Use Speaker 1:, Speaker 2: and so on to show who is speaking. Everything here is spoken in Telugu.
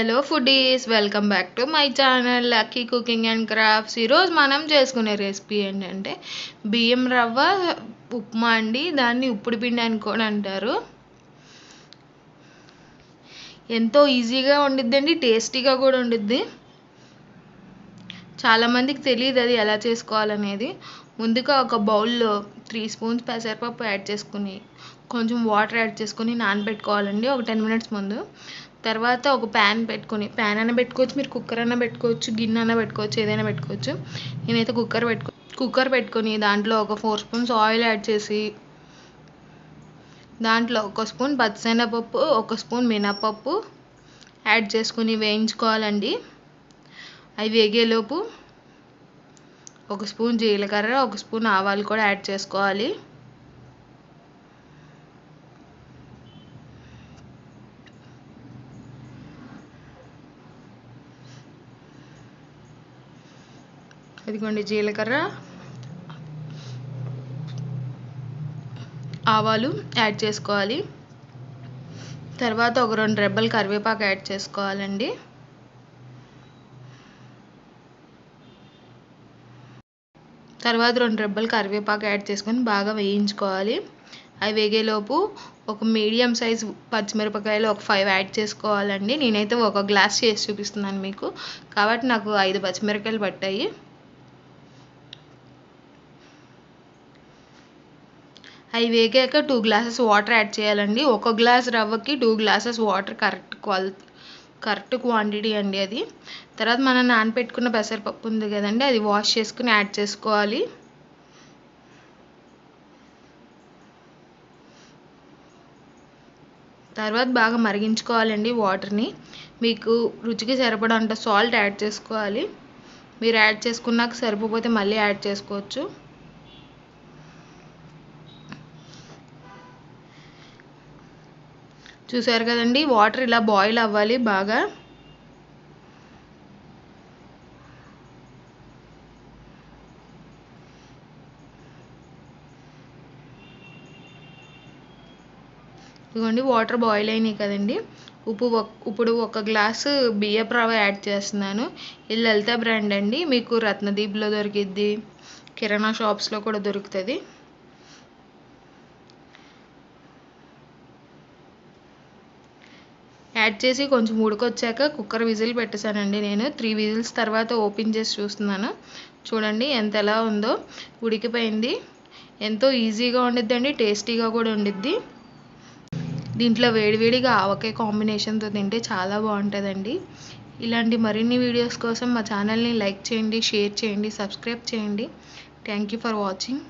Speaker 1: Hello foodies welcome back to my channel lucky cooking and crafts ఈరోజు మనం చేసుకునే రెసిపీ ఏంటంటే బియ్యం రవ్వ ఉప్మా అండి. దాన్ని ఉప్పుడు పిండి అని కూడా అంటారు. ఎంతో ఈజీగా ఉండిద్దండి టేస్టీగా కూడా ఉండిద్ది చాలామందికి తెలియదు అది ఎలా చేసుకోవాలనేది. ముందుగా ఒక బౌల్లో త్రీ స్పూన్స్ పెసరపప్పు యాడ్ చేసుకుని కొంచెం వాటర్ యాడ్ చేసుకుని నానబెట్టుకోవాలండి ఒక టెన్ మినిట్స్ ముందు. తర్వాత ఒక ప్యాన్ పెట్టుకొని ప్యాన్ అయినా పెట్టుకోవచ్చు మీరు కుక్కర్ అయినా పెట్టుకోవచ్చు గిన్నె అయినా పెట్టుకోవచ్చు ఏదైనా పెట్టుకోవచ్చు. నేనైతే కుక్కర్ పెట్టుకో కుక్కర్ పెట్టుకొని దాంట్లో ఒక ఫోర్ స్పూన్స్ ఆయిల్ యాడ్ చేసి దాంట్లో ఒక స్పూన్ పచ్చిశనగపప్పు ఒక స్పూన్ మినపప్పు యాడ్ చేసుకుని వేయించుకోవాలండి. అవి వేగేలోపు ఒక స్పూన్ జీలకర్ర ఒక స్పూన్ ఆవాలు కూడా యాడ్ చేసుకోవాలి. ఇదిగోండి జీలకర్ర ఆవాలు యాడ్ చేసుకోవాలి. తర్వాత ఒక రెండు రెబ్బలు కరివేపాకు యాడ్ చేసుకోవాలండి. తర్వాత రెండు రెబ్బలు కరివేపాకు యాడ్ చేసుకొని బాగా వేయించుకోవాలి. అవి వేగేలోపు ఒక మీడియం సైజ్ పచ్చిమిరపకాయలు ఒక ఫైవ్ యాడ్ చేసుకోవాలండి. నేనైతే ఒక గ్లాస్ చేసి చూపిస్తున్నాను మీకు. కాబట్టి నాకు ఐదు పచ్చిమిరపకాయలు పట్టాయి. అవి వేగాక టూ గ్లాసెస్ వాటర్ యాడ్ చేయాలండి. ఒక glass రవ్వకి two glasses water correct qual correct quantity అండి అది. తర్వాత మనం నానపెట్టుకున్న పెసరపప్పు ఉంది కదండి అది వాష్ చేసుకుని యాడ్ చేసుకోవాలి. తర్వాత బాగా మరిగించుకోవాలండి వాటర్ని మీకు రుచికి సరిపడంత సాల్ట్ యాడ్ చేసుకోవాలి. మీరు యాడ్ చేసుకున్నాక సరిపోతే మళ్ళీ యాడ్ చేసుకోవచ్చు. చూసారు కదండి వాటర్ ఇలా బాయిల్ అవ్వాలి బాగా. ఇదిగోండి వాటర్ బాయిల్ అయినాయి కదండి. ఉప్పు ఇప్పుడు ఒక గ్లాసు బియ్యపు రవ్వ యాడ్ చేస్తున్నాను. ఇది లలిత బ్రాండ్ అండి. మీకు రత్నదీప్లో దొరికిద్ది. కిరాణా షాప్స్లో కూడా దొరుకుతుంది. యాడ్ చేసి కొంచెం ఉడకొచ్చాక కుక్కర్ విజిల్ పెట్టేశానండి నేను. త్రీ విజిల్స్ తర్వాత ఓపెన్ చేసి చూస్తున్నాను. చూడండి ఎంత ఎలా ఉందో. ఉడికిపోయింది. ఎంతో ఈజీగా ఉండిద్దండి టేస్టీగా కూడా ఉండిద్ది. దీంట్లో వేడివేడిగా ఆవకాయ కాంబినేషన్తో తింటే చాలా బాగుంటుందండి. ఇలాంటి మరిన్ని వీడియోస్ కోసం మా ఛానల్ని లైక్ చేయండి షేర్ చేయండి సబ్స్క్రైబ్ చేయండి. Thank you for watching.